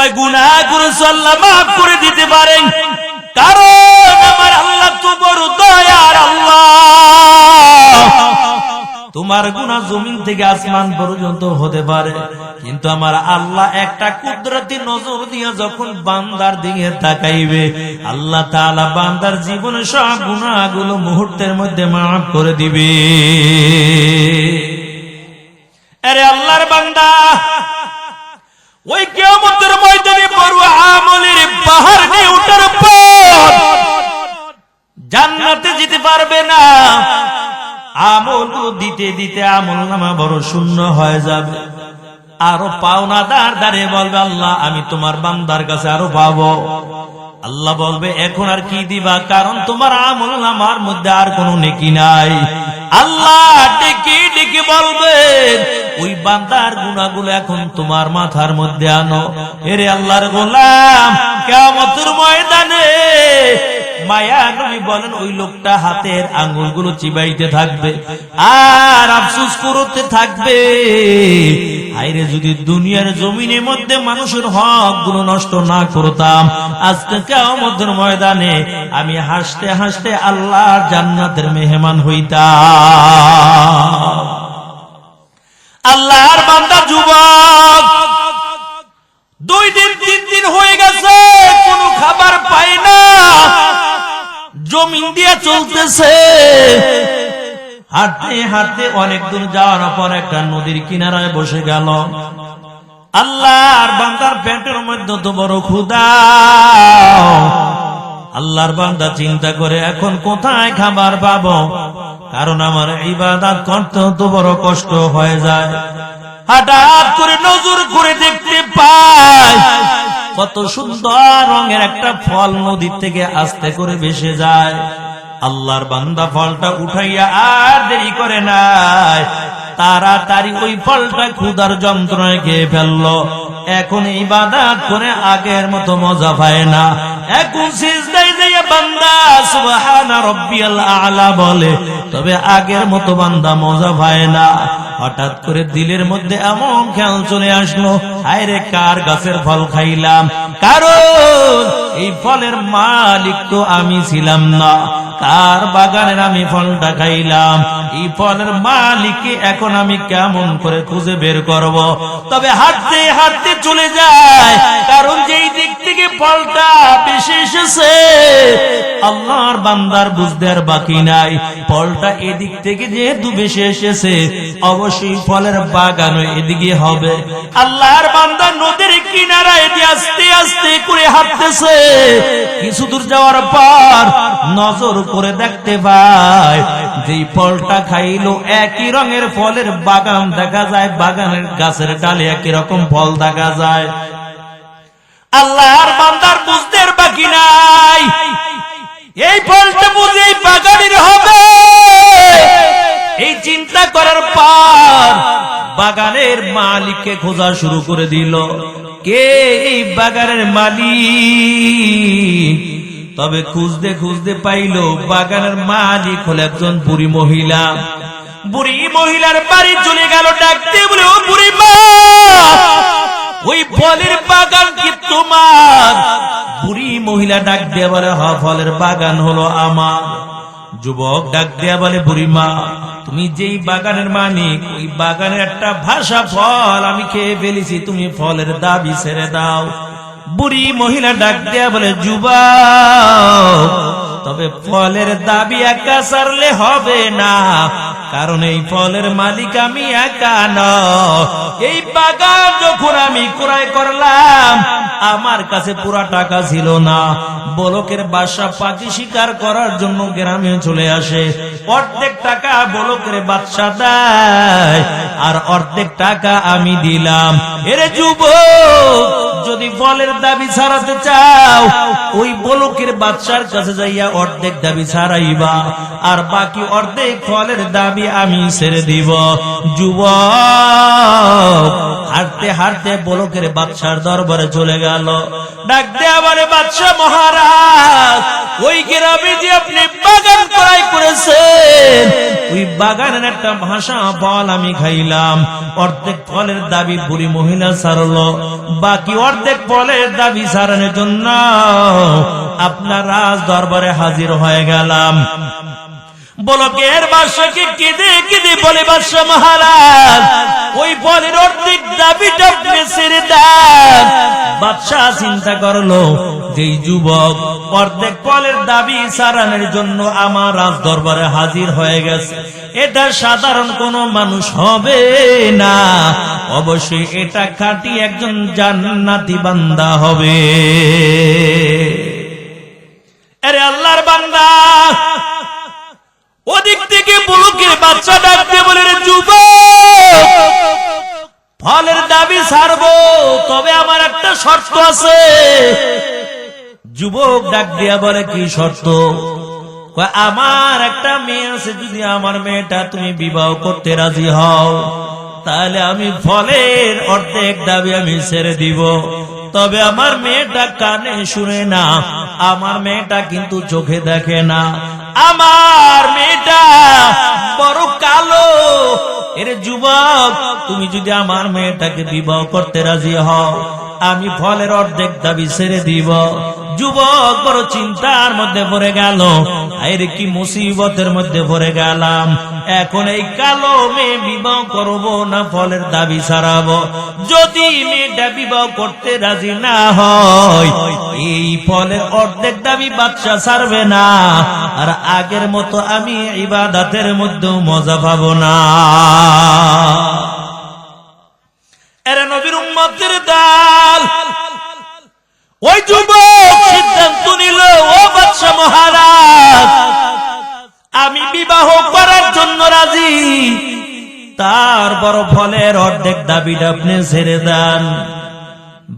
কয় গুনা করেছ আল্লাহ মাফ করে দিতে পারেন। কারণ আমার আল্লাহ তো বড় দয়ার আল্লাহ। তোমার জমিন থেকে আসমান পর্যন্ত হতে পারে, কিন্তু আমার আল্লাহ একটা কুদরতি নজর দিয়ে যখন বান্দার দিকে তাকাইবে, আল্লাহ তাআলা বান্দার জীবনে সব গুণাগুলো মুহূর্তের মধ্যে মাফ করে দিবে। আরে আল্লাহর বান্দা ওই কিয়ামতের ময়দানে বড় আমলের পাহাড় নিয়ে ওঠার পর জান্নাতে যেতে পারবে না। আমল দিতে দিতে আমল নামা বড় শূন্য হয়ে যাবে। আরও পাওনা দাঁড় দাঁড়িয়ে বলবে, আল্লাহ, আমি তোমার বান্দার কাছে আরও পাবো। আল্লাহ বলবে, এখন আর কি দিবা? কারণ তোমার আমল নামার মধ্যে আর কোনো নেকি নাই। আল্লাহ ডেকে ডেকে বলবে, ওই বান্দার গুণাগুলো এখন তোমার মাথার মধ্যে আনো। এরে আল্লাহর গোলাম কেমতের ময়দানে আইরে যদি দুনিয়ার জমিনের মধ্যে মানুষের হকগুলো নষ্ট না করতাম, আজকে কেমতের ময়দানে আমি হাসতে হাসতে আল্লাহ জান্নাতের মেহমান হইতাম। আল্লাহর বান্দা যুবক দুই দিন তিন দিন হয়ে গেছে কোনো খাবার পাই না জমিন দিয়ে চলতেছে। হাঁটতে হাঁটতে অনেক দূর যাওয়ার পর একটা নদীর কিনারায় বসে গেল। আল্লাহর বান্দার পেটের মধ্যে তো বড় ক্ষুদা আল্লাহর বান্দা চিন্তা করে, এখন কোথায় খাবার পাবো? কারণ আমার ইবাদত করতে তো বড় কষ্ট হয়ে যায়। হঠাৎ করে নজর করে দেখতে পাই কত সুন্দর রঙের একটা ফল নদীর থেকে আস্তে করে ভেসে যায়। আল্লাহর বান্দা ফলটা উঠাইয়া আর দেরি করে নাই। তাড়াতাড়ি ওই ফলটা ক্ষুদার যন্ত্রণায় খেয়ে ফেলল। এখন এই বাদাত করে আগের মতো মজা পায় না। এখন বান্দা রব্বিয়াল আলা বলে, তবে আগের মতো বান্দা মজা পায় না। হঠাৎ করে দিলের মধ্যে এমন খেয়াল চলে আসলো আরে কার গাছের ফল খাইলাম? কারণ এই ফলের মালিক তো আমি ছিলাম না। কার বাগানের আমি ফলটা খাইলাম? এই ফলের মালিককে এখন আমি কেমন করে খুঁজে বের করব? তবে হাঁটতে হাঁটতে চলে যায়, কারণ যেই দিক থেকে ফলটা বেশি এসেছে, আল্লাহর বান্দার বুঝতে আর বাকি নাই। ফলটা এদিক থেকে যেহেতু বেশি এসেছে অবশ্যই ফলের বাগানও এদিকে হবে। আল্লাহর বান্দা নদীর কিনারায় আস্তে আস্তে করে হাঁটতেছে। কিছু দূর যাওয়ার পর নজর করে দেখতে পায় যে ফলটা খাইলো একই রঙের ফলের বাগান দেখা যায়, বাগানের গাছের ডালে একই রকম ফল দেখা যায়। আল্লাহর বান্দার বুঝতে বাকি নাই। এই ফলটা চিন্তা করার পর বাগানের মালিককে খোঁজা শুরু করে দিল। কে এই বাগানের মালিক? তবে খুঁজতে খুঁজতে পাইল বাগানের মালিক হল একজন বুড়ি মহিলা। বুড়ি মহিলার বাড়ি চলে গেল ডাকতে বলে, ও বুড়ি ওই ফলের বাগান কি তোমার? বুড়ি মহিলা ডাক দিয়ে বলে হ ফলের বাগান হলো আমার। যুবক ডাক দেয়া বলে, বুড়িমা, তুমি যেই বাগানের মালিক, ওই বাগানের একটা ভাষা ফল আমি খেয়ে ফেলেছি। তুমি ফলের দাবি ছেড়ে দাও। বুড়ি মহিলা ডাক দিয়া বলে যুবা তবে ফলের দাবি একা সারলে হবে না। কারণ এই ফলের মালিক আমি একা ন এই বাগান যখন আমি ক্রয় করলাম, আমার কাছে পুরা টাকা ছিল না। বলকের বাসা পাখি শিকার করার জন্য গ্রামে চলে আসে। অর্ধেক টাকা বলকের বাদশা দেয়, আর অর্ধেক টাকা আমি দিলাম। এরে যুব যদি ফলের দাবি ছাড়াতে চাও, ওই বলকের বাদশার কাছে যাইয়া অর্ধেক দাবি ছাড়াইবা, আর বাকি অর্ধেক ফলের দাবি আমি ছেড়ে দিব। যুব হাঁটতে হাঁটতে বলকের বাদশার দরবারে চলে গেল। ডাক দেয়া বলে, বাদশাহ মহারাজ, ওই গ্রামে যে আপনি বাগান ক্রয় করেছেন, ওই বাগানের একটা ভাষা ফল আমি খাইলাম। অর্ধেক ফলের দাবি বুড়ি মহিলা সারলো বাকি অর্ধেক বলে দাবি সারানোর জন্য আপনার রাজ দরবারে হাজির হয়ে গেলাম। বলকের বাদশাকে কেঁদে কেঁদে বলে বাদশা মহারাজ? ওই ফলের অর্ধেক দাবিটা আপনি ছেড়ে দেন। বাদশাহ চিন্তা করল, যেই যুবক অর্ধেক ফলের দাবি সারানোর জন্য আমার রাজ দরবারে হাজির হয়ে গেছে। এটা সাধারণ কোন মানুষ হবে না। অবশ্যই এটা খাঁটি একজন জান্নাতি বান্দা হবে। আরে আল্লাহর বান্দা বাচ্চা ডাকতে বলে ফলের দাবি ছাড়বো, তবে আমার একটা শর্ত আছে। যুবক ডাক দিয়া বলে, কি শর্ত? আমার একটা মেয়ে আছে, যদি আমার মেয়েটা তুমি বিবাহ করতে রাজি হও, তাহলে আমি ফলের অর্ধেক দাবি আমি ছেড়ে দিব। তবে আমার মেয়েটা কানে শুনে না, আমার মেয়েটা কিন্তু চোখে দেখে না আমার মেয়েটা বড় কালো। এর যুবক, তুমি যদি আমার মেয়েটাকে বিবাহ করতে রাজি হও, আমি ফলের অর্ধেক দাবি ছেড়ে দিব। যুবক, বড় চিন্তার মধ্যে পড়ে গেল। আরে কি মুসিবতের মধ্যে পড়ে গেলাম। এখন এই কালো মেয়ে বিবাহ করব না, ফলের দাবি ছাড়াবো যদি মেয়েটা বিবাহ করতে রাজি না হয়, এই ফলের অর্ধেক দাবি বাচ্চা ছাড়বে না। আর আগের মতো আমি ইবাদাতের মধ্যেও মজা পাবো না। দাল, ওই যুবক সিদ্ধান্ত নিল, ও বাদশা মহারাজ আমি বিবাহ করার জন্য রাজি। তার বড় ফলের অর্ধেক দাবিটা আপনি ছেড়ে দেন।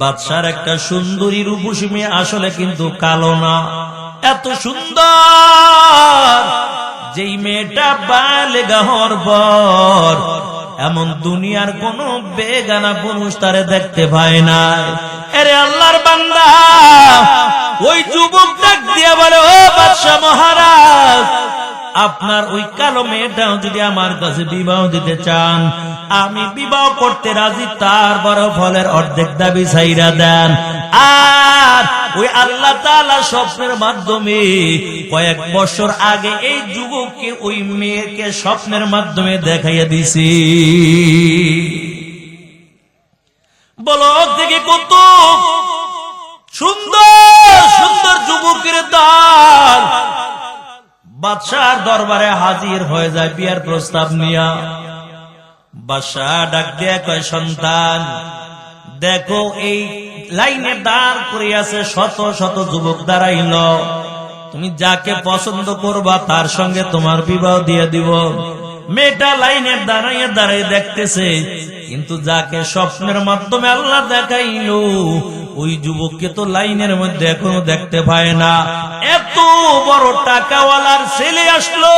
বাদশার একটা সুন্দরী রূপসী আসলে কিন্তু কালো না। এত সুন্দর, যেই মেয়েটা বালেগা হওয়ার পর এমন দুনিয়ার কোন বেগানা পুরুষ তারে দেখতে পায় না। এরে আল্লাহর বান্দা, ওই যুবক ডাক দিয়া বলে, ও বাদশাহ মহারাজ আপনার ওই কালো মেয়েটাও যদি আমার কাছে বিবাহ দিতে চান, আমি বিবাহ করতে রাজি, তার বড় ফলের অর্ধেক দাবি ছাইরা দেন। আর ওই আল্লাহ তাআলা স্বপ্নের মাধ্যমে কয়েক বছর আগে এই যুবককে ওই মেয়েকে স্বপ্নের মাধ্যমে দেখাইয়া দিছি। বলো থেকে কত সুন্দর সুন্দর যুবকের দান বাদশার দরবারে হাজির হয়ে যায় বিয়ার প্রস্তাব নিয়া। বাদশাহ ডাক দিয়া, কয়, সন্তান, দেখো এই লাইনে দাঁড় করে আছে শত শত যুবক দাঁড়াইল। তুমি যাকে পছন্দ করবা, তার সঙ্গে তোমার বিবাহ দিয়ে দিব। মেয়েটা লাইনে দাঁড়াইয়ে দাঁড়াই দেখতেছে। কিন্তু যাকে স্বপ্নের মাধ্যমে আল্লাহ দেখাইল, ওই যুবককে তো লাইনের মধ্যে এখনও দেখতে পায় না। এত বড় টাকাওয়ালার ছেলে আসলো,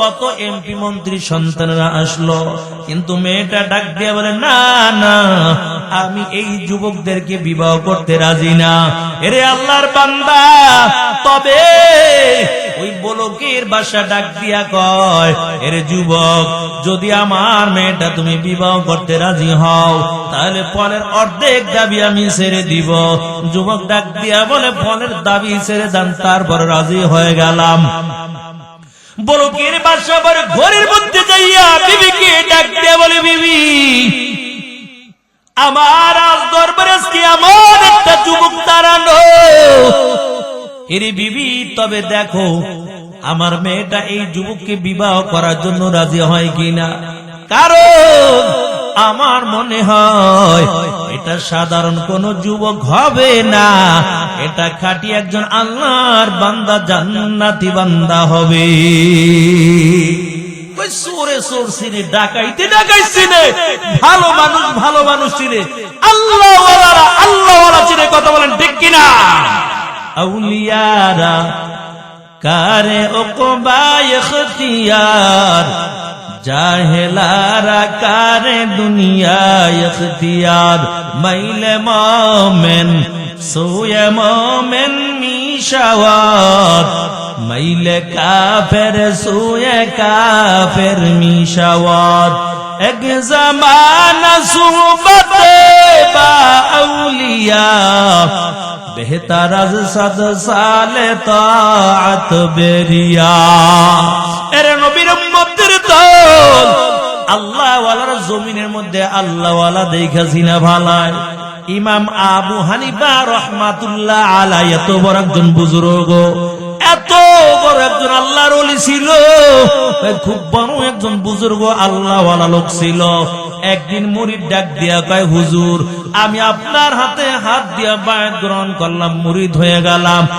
কত এমপি মন্ত্রী সন্তানরা আসলো। কিন্তু মেয়েটা ডাক দিয়ে বলে, না না, আমি এই যুবকদেরকে বিবাহ করতে রাজি না। এরে আল্লাহর বান্দা, তবে ওই বলকের বাসা ডাক দিয়া কয়, এরে যুবক, যদি আমার মেয়েটা তুমি বিবাহ করতে রাজি হও, তাহলে ফলের অর্ধেক দাবি আমি ছেড়ে দিব। যুবক ডাক দিয়া বলে, ফলের দাবি ছেড়ে দেন, তারপর রাজি হয়ে গেলাম। বলকের বাসা বড় ঘরের মধ্যে যাইয়া বিবিকে ডাক দিয়া বলে, বিবি, আমার আজ দরবারে আমার একটা যুবক দাঁড়ানো এরে বিবি, তবে দেখো আমার মেয়েটা এই যুবককে বিবাহ করার জন্য রাজি হয় কিনা? কারণ আমার মনে হয় এটা সাধারণ কোন যুবক হবে না। এটা খাটি একজন আল্লাহর বান্দা, জান্নাতি বান্দা হবে। সোরে সোর ডাকাইতে ডাকাই ভালো মানুষ ভালো মানুষ আল্লাহ আল্লাহ কথা বলেন ঠিক কিনা? কারে ওকবায় ইখতিয়ার জাহেলারা কারে দুনিয়ায় ইখতিয়ার। মাইলে মোমেন, সোয়ে মোমেন মিশাওয়ার। মাইলে কাফের, সোয়ে কাফের মিশাওয়ার। এক জামানা আউলিয়া, বেহতার সালে তাআত বেরিয়া। এরে নবীর উম্মতের দল আল্লাহ জমিনের মধ্যে আল্লাহ ওয়ালা দেখাছি না ভালায়। ইমাম আবু হানিফা রহমাতুল্লাহ আলাই এত বড় একজন বুজুর্গ। এত একজন আল্লাহর ওলি ছিল। খুব বড় একজন বুজুর্গ আল্লাহওয়ালা লোক ছিল। একদিন মুড়ির ডাক দিয়া কয়, হুজুর, আমি আপনার হাতে হাত দিয়া বায়াত গ্রহণ করলাম মুড়ি ধুয়ে গেলাম।